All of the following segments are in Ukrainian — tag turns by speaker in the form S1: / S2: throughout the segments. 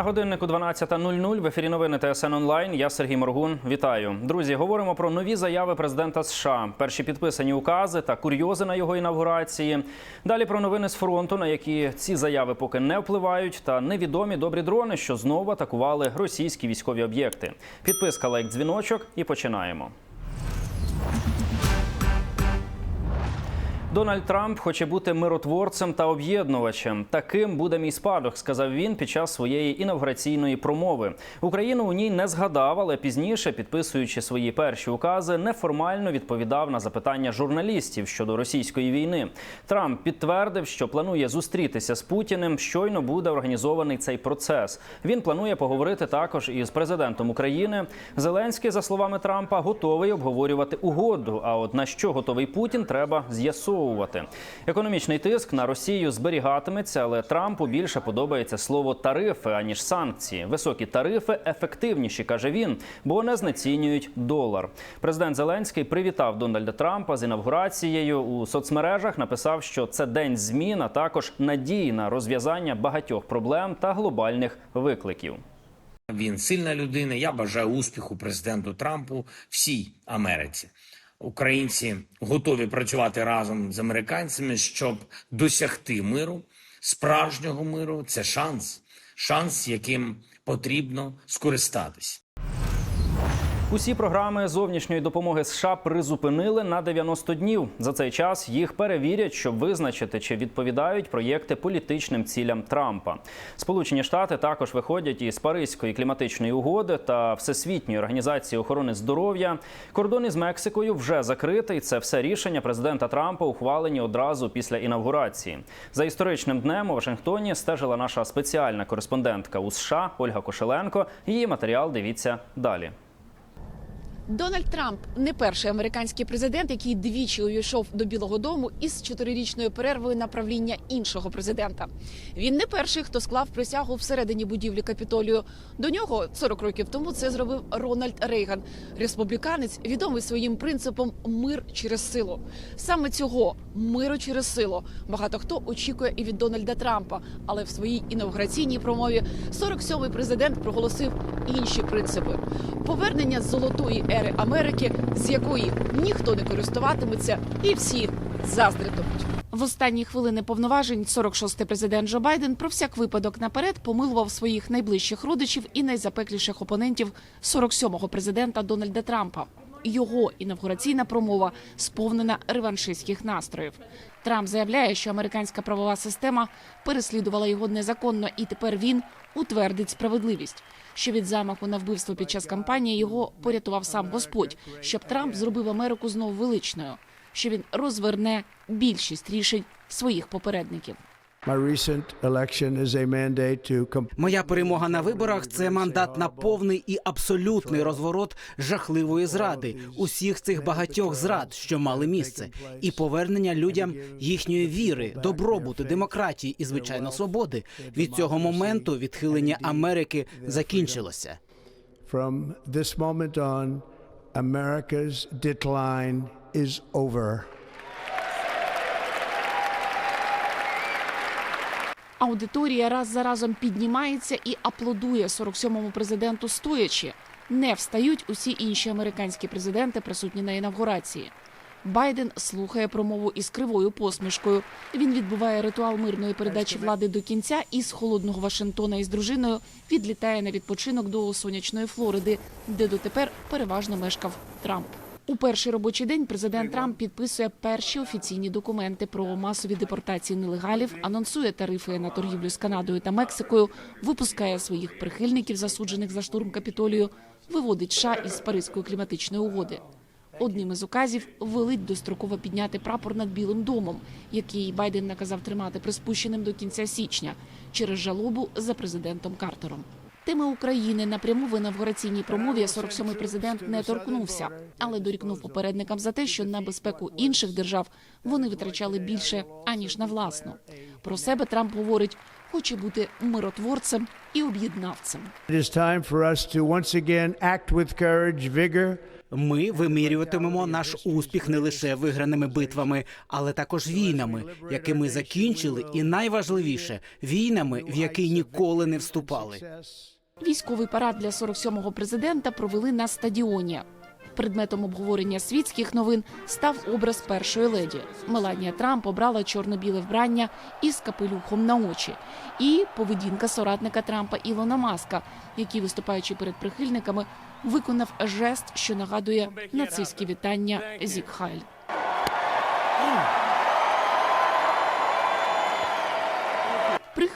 S1: На годиннику 12.00 в ефірі новини ТСН онлайн. Я Сергій Моргун. Вітаю, друзі. Говоримо про нові заяви президента США, перші підписані укази та курйози на його інавгурації. Далі про новини з фронту, на які ці заяви поки не впливають, та невідомі добрі дрони, що знову атакували російські військові об'єкти. Підписка, лайк, дзвіночок і починаємо. Дональд Трамп хоче бути миротворцем та об'єднувачем. Таким буде мій спадок, сказав він під час своєї інавгураційної промови. Україну у ній не згадав, але пізніше, підписуючи свої перші укази, неформально відповідав на запитання журналістів щодо російської війни. Трамп підтвердив, що планує зустрітися з Путіним. Щойно буде організований цей процес. Він планує поговорити також із президентом України. Зеленський, за словами Трампа, готовий обговорювати угоду. А от на що готовий Путін, треба з'ясовувати. Економічний тиск на Росію зберігатиметься, але Трампу більше подобається слово тарифи аніж санкції. Високі тарифи ефективніші, каже він, бо не знецінюють долар. Президент Зеленський привітав Дональда Трампа з інавгурацією у соцмережах. Написав, що це день змін, а також надії на розв'язання багатьох проблем та глобальних викликів.
S2: Він сильна людина. Я бажаю успіху президенту Трампу всій Америці. Українці готові працювати разом з американцями, щоб досягти миру, справжнього миру. Це шанс, шанс, яким потрібно скористатись.
S1: Усі програми зовнішньої допомоги США призупинили на 90 днів. За цей час їх перевірять, щоб визначити, чи відповідають проєкти політичним цілям Трампа. Сполучені Штати також виходять із Паризької кліматичної угоди та Всесвітньої організації охорони здоров'я. Кордон із Мексикою вже закритий. Це все рішення президента Трампа ухвалені одразу після інавгурації. За історичним днем у Вашингтоні стежила наша спеціальна кореспондентка у США Ольга Кошеленко. Її матеріал дивіться далі.
S3: Дональд Трамп не перший американський президент, який двічі увійшов до Білого Дому із чотирирічною перервою на правління іншого президента. Він не перший, хто склав присягу всередині будівлі капітолію. До нього 40 років тому це зробив Рональд Рейган, республіканець, відомий своїм принципом мир через силу. Саме цього миру через силу багато хто очікує і від Дональда Трампа. Але в своїй інавгураційній промові 47-й президент проголосив інші принципи: повернення золотої ери Америки, з якої ніхто не користуватиметься, і всі заздритимуть. В останні хвилини повноважень 46-й президент Джо Байден про всяк випадок наперед помилував своїх найближчих родичів і найзапекліших опонентів 47-го президента Дональда Трампа. Його інавгураційна промова сповнена реваншистських настроїв. Трамп заявляє, що американська правова система переслідувала його незаконно, і тепер він утвердить справедливість. Що від замаху на вбивство під час кампанії його порятував сам Господь, щоб Трамп зробив Америку знову величною, що він розверне більшість рішень своїх попередників.
S4: Моя перемога на виборах це мандат на повний і абсолютний розворот жахливої зради, усіх цих багатьох зрад, що мали місце, і повернення людям їхньої віри, добробуту, демократії і звичайно свободи. Від цього моменту відхилення Америки закінчилося.
S5: from this moment on, America's decline is over.
S3: Аудиторія раз за разом піднімається і аплодує 47-му президенту стоячи. Не встають усі інші американські президенти, присутні на інавгурації. Байден слухає промову із кривою посмішкою. Він відбуває ритуал мирної передачі влади до кінця і з холодного Вашингтона із дружиною відлітає на відпочинок до сонячної Флориди, де дотепер переважно мешкав Трамп. У перший робочий день президент Трамп підписує перші офіційні документи про масові депортації нелегалів, анонсує тарифи на торгівлю з Канадою та Мексикою, випускає своїх прихильників, засуджених за штурм капітолію, виводить США із Паризької кліматичної угоди. Одним із указів велить достроково підняти прапор над Білим домом, який Байден наказав тримати приспущеним до кінця січня через жалобу за президентом Картером. Теми України напряму в інавгураційній промові 47-й президент не торкнувся, але дорікнув попередникам за те, що на безпеку інших держав вони витрачали більше аніж на власну. Про себе Трамп говорить, хоче бути миротворцем і об'єднавцем.
S4: Ми вимірюватимемо наш успіх не лише виграними битвами, але також війнами, які ми закінчили, і найважливіше війнами, в які ніколи не вступали.
S3: Військовий парад для 47-го президента провели на стадіоні. Предметом обговорення світських новин став образ першої леді. Меланія Трамп обрала чорно-біле вбрання із капелюхом на очі, і поведінка соратника Трампа Ілона Маска, який, виступаючи перед прихильниками, виконав жест, що нагадує нацистські вітання Зік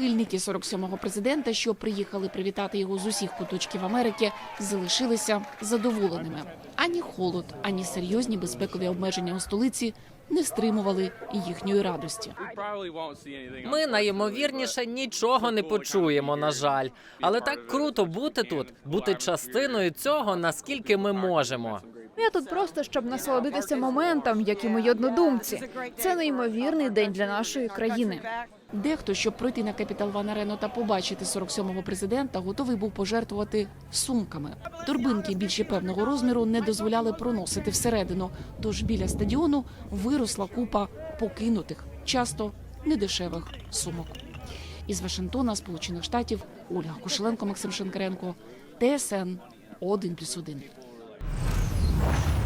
S3: Прихильники 47-го президента, що приїхали привітати його з усіх куточків Америки, залишилися задоволеними. Ані холод, ані серйозні безпекові обмеження у столиці не стримували їхньої радості.
S6: Ми найімовірніше нічого не почуємо, на жаль. Але так круто бути тут, бути частиною цього, наскільки ми можемо.
S7: Я тут просто щоб насолодитися моментом, як і мої однодумці. Це неймовірний день для нашої країни.
S3: Дехто, щоб пройти на Капітал Ван Арену та побачити 47-го президента, готовий був пожертвувати сумками. Торбинки більше певного розміру не дозволяли проносити всередину. Тож біля стадіону виросла купа покинутих, часто недешевих сумок. Із Вашингтона, Сполучених Штатів, Ольга Кошеленко, Максим Шенкаренко, ТСН 1+,1.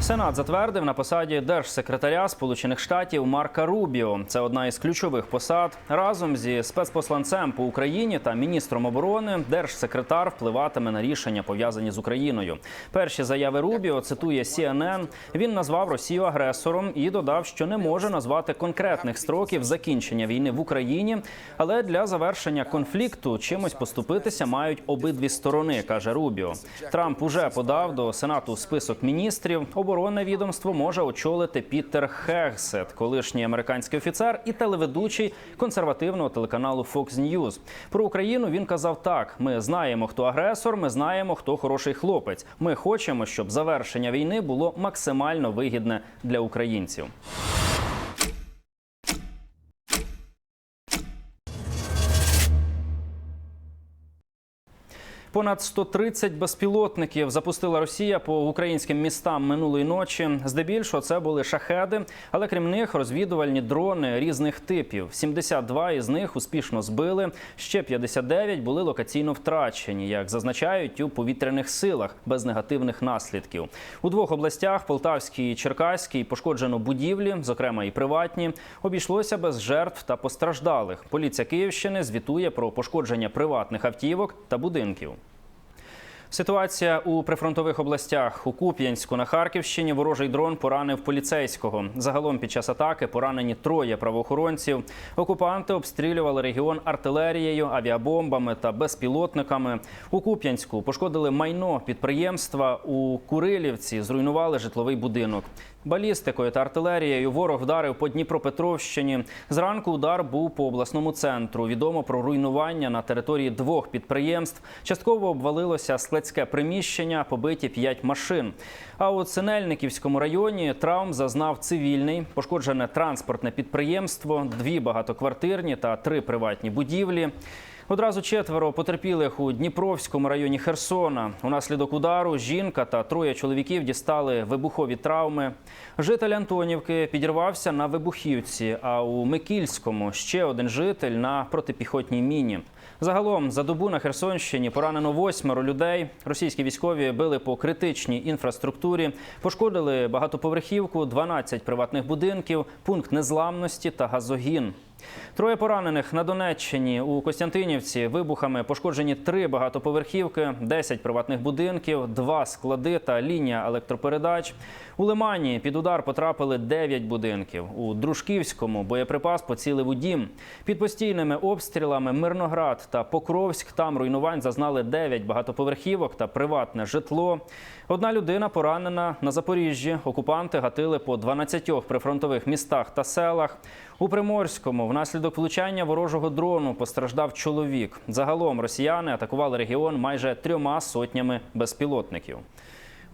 S1: Сенат затвердив на посаді держсекретаря Сполучених Штатів Марка Рубіо. Це одна із ключових посад. Разом зі спецпосланцем по Україні та міністром оборони держсекретар впливатиме на рішення пов'язані з Україною. Перші заяви Рубіо цитує CNN. Він назвав Росію агресором і додав, що не може назвати конкретних строків закінчення війни в Україні, але для завершення конфлікту чимось поступитися мають обидві сторони, каже Рубіо. Трамп уже подав до Сенату список міністрів. Оборонне відомство може очолити Пітер Хегсет, колишній американський офіцер і телеведучий консервативного телеканалу Fox News. Про Україну він казав так: ми знаємо, хто агресор, ми знаємо, хто хороший хлопець. Ми хочемо, щоб завершення війни було максимально вигідне для українців. Понад 130 безпілотників запустила Росія по українським містам минулої ночі. Здебільшого це були шахеди, але крім них розвідувальні дрони різних типів. 72 із них успішно збили. Ще 59 були локаційно втрачені, як зазначають у повітряних силах без негативних наслідків. У двох областях Полтавській і Черкаській пошкоджено будівлі, зокрема і приватні. Обійшлося без жертв та постраждалих. Поліція Київщини звітує про пошкодження приватних автівок та будинків. Ситуація у прифронтових областях у Куп'янську на Харківщині ворожий дрон поранив поліцейського. Загалом під час атаки поранені троє правоохоронців. Окупанти обстрілювали регіон артилерією, авіабомбами та безпілотниками. У Куп'янську пошкодили майно підприємства. У Курилівці зруйнували житловий будинок. Балістикою та артилерією ворог вдарив по Дніпропетровщині. Зранку удар був по обласному центру. Відомо про руйнування на території двох підприємств. Частково обвалилося складське приміщення, побиті п'ять машин. А у Синельниківському районі травм зазнав цивільний, пошкоджене транспортне підприємство, дві багатоквартирні та три приватні будівлі. Одразу четверо потерпілих у Дніпровському районі Херсона. Унаслідок удару жінка та троє чоловіків дістали вибухові травми. Житель Антонівки підірвався на вибухівці, а у Микільському ще один житель на протипіхотній міні. Загалом за добу на Херсонщині поранено восьмеро людей. Російські військові били по критичній інфраструктурі, пошкодили багатоповерхівку, 12 приватних будинків, пункт незламності та газогін. Троє поранених на Донеччині у Костянтинівці вибухами пошкоджені три багатоповерхівки, 10 приватних будинків, два склади та лінія електропередач. У Лимані під удар потрапили 9 будинків. У Дружківському боєприпас поцілив у дім. Під постійними обстрілами Мирноград та Покровськ там руйнувань зазнали 9 багатоповерхівок та приватне житло. Одна людина поранена на Запоріжжі. Окупанти гатили по 12 прифронтових містах та селах. У Приморському внаслідок влучання ворожого дрону постраждав чоловік. Загалом росіяни атакували регіон майже трьома сотнями безпілотників.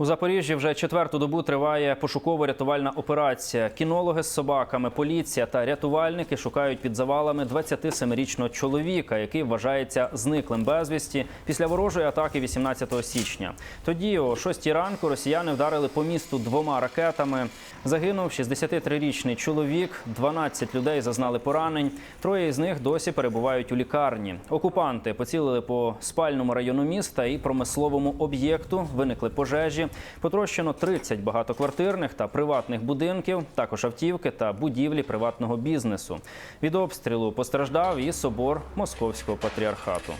S1: У Запоріжжі вже четверту добу триває пошуково-рятувальна операція. Кінологи з собаками, поліція та рятувальники шукають під завалами 27-річного чоловіка, який вважається зниклим безвісті після ворожої атаки 18 січня. Тоді о 6 ранку росіяни вдарили по місту двома ракетами. Загинув 63-річний чоловік. 12 людей зазнали поранень. Троє із них досі перебувають у лікарні. Окупанти поцілили по спальному району міста і промисловому об'єкту. Виникли пожежі. Потрощено 30 багатоквартирних та приватних будинків, також автівки та будівлі приватного бізнесу. Від обстрілу постраждав і собор Московського патріархату.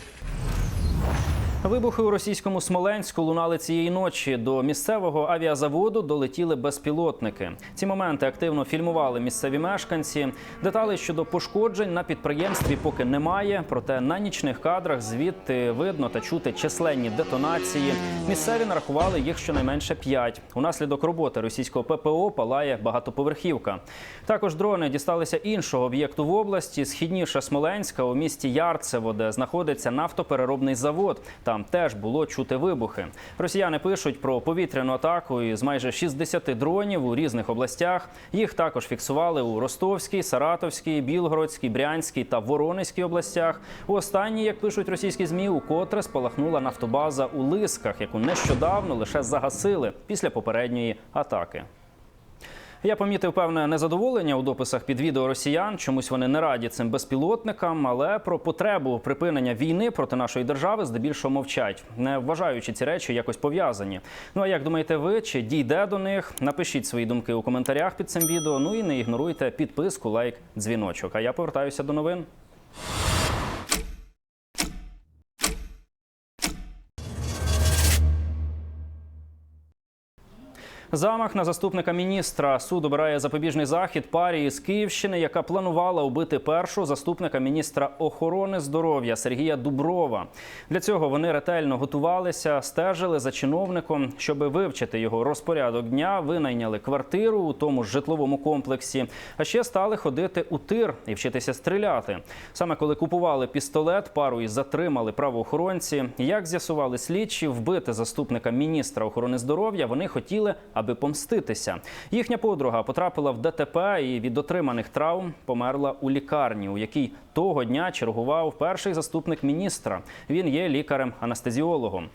S1: Вибухи у російському Смоленську лунали цієї ночі. До місцевого авіазаводу долетіли безпілотники. Ці моменти активно фільмували місцеві мешканці. Деталей щодо пошкоджень на підприємстві поки немає. Проте на нічних кадрах звідти видно та чути численні детонації. Місцеві нарахували їх щонайменше п'ять. Унаслідок роботи російського ППО палає багатоповерхівка. Також дрони дісталися іншого об'єкту в області, східніше Смоленська у місті Ярцево, де знаходиться нафтопереробний завод. Там теж було чути вибухи. Росіяни пишуть про повітряну атаку із майже 60 дронів у різних областях. Їх також фіксували у Ростовській, Саратовській, Білгородській, Брянській та Воронезькій областях. У останній, як пишуть російські змі, укотре спалахнула нафтобаза у Лисках, яку нещодавно лише загасили після попередньої атаки. Я помітив певне незадоволення у дописах під відео росіян. Чомусь вони не раді цим безпілотникам, але про потребу припинення війни проти нашої держави здебільшого мовчать, не вважаючи ці речі якось пов'язані. Ну а як думаєте ви, чи дійде до них? Напишіть свої думки у коментарях під цим відео. Ну і не ігноруйте підписку, лайк, дзвіночок. А я повертаюся до новин. Замах на заступника міністра суд обирає запобіжний захід парі із Київщини, яка планувала убити першого заступника міністра охорони здоров'я Сергія Дуброва. Для цього вони ретельно готувалися, стежили за чиновником, щоб вивчити його розпорядок дня. Винайняли квартиру у тому ж житловому комплексі, а ще стали ходити у тир і вчитися стріляти. Саме коли купували пістолет, пару і затримали правоохоронці. Як з'ясували слідчі, вбити заступника міністра охорони здоров'я вони хотіли, аби помститися. Їхня подруга потрапила в ДТП і від отриманих травм померла у лікарні, у якій того дня чергував перший заступник міністра. Він є лікарем-анестезіологом.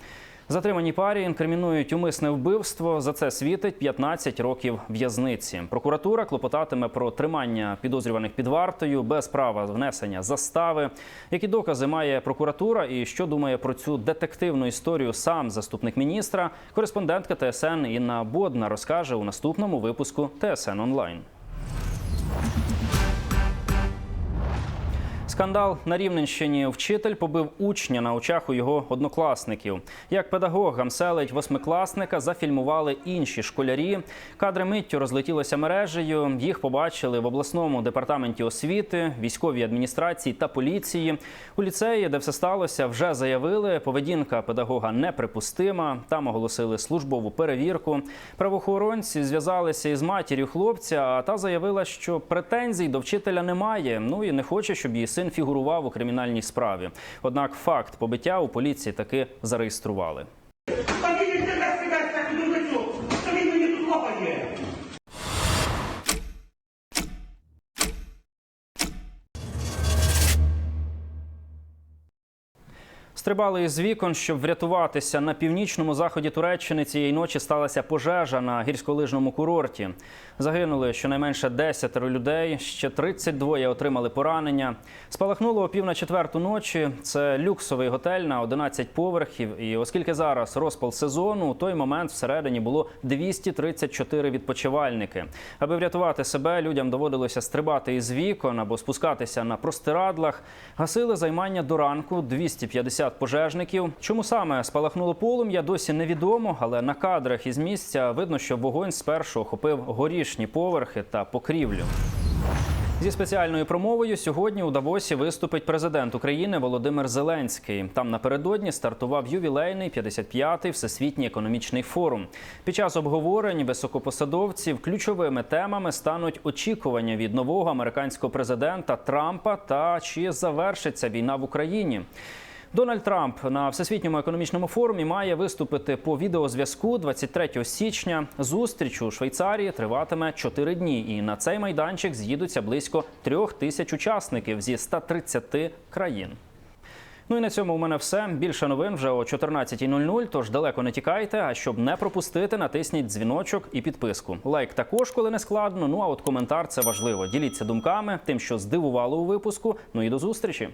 S1: Затримані парі інкримінують умисне вбивство. За це світить 15 років в'язниці. Прокуратура клопотатиме про тримання підозрюваних під вартою без права внесення застави. Які докази має прокуратура і що думає про цю детективну історію сам заступник міністра? Кореспондентка ТСН Інна Бодна розкаже у наступному випуску ТСН онлайн. Скандал на Рівненщині. Вчитель побив учня на очах у його однокласників. Як педагог гамселить восьмикласника, зафільмували інші школярі. Кадри миттю розлетілися мережею. Їх побачили в обласному департаменті освіти, військовій адміністрації та поліції. У ліцеї, де все сталося, вже заявили, поведінка педагога неприпустима. Там оголосили службову перевірку. Правоохоронці зв'язалися із матір'ю хлопця, а та заявила, що претензій до вчителя немає. Ну і не хоче, щоб її син фігурував у кримінальній справі. Однак факт побиття у поліції таки зареєстрували. Стрибали із вікон, щоб врятуватися на північному заході Туреччини. Цієї ночі сталася пожежа на гірськолижному курорті. Загинули щонайменше 10 людей, ще 32 отримали поранення. Спалахнуло о пів на четверту ночі. Це люксовий готель на 11 поверхів. І оскільки зараз розпал сезону, у той момент всередині було 234 відпочивальники. Аби врятувати себе, людям доводилося стрибати із вікон або спускатися на простирадлах. Гасили займання до ранку 250 пожежників. Чому саме спалахнуло полум'я, досі невідомо, але на кадрах із місця видно, що вогонь спершу охопив горішні поверхи та покрівлю. Зі спеціальною промовою сьогодні у Давосі виступить президент України Володимир Зеленський. Там напередодні стартував ювілейний 55-й всесвітній економічний форум. Під час обговорень високопосадовців ключовими темами стануть очікування від нового американського президента Трампа та чи завершиться війна в Україні. Дональд Трамп на всесвітньому економічному форумі має виступити по відеозв'язку 23 січня. Зустріч у Швейцарії триватиме 4 дні, і на цей майданчик з'їдуться близько трьох тисяч учасників зі 130 країн. Ну і на цьому у мене все. Більше новин вже о 14.00, Тож далеко не тікайте. А щоб не пропустити, натисніть дзвіночок і підписку. Лайк також, коли не складно. Ну а от коментар це важливо. Діліться думками, тим, що здивувало у випуску. Ну і до зустрічі.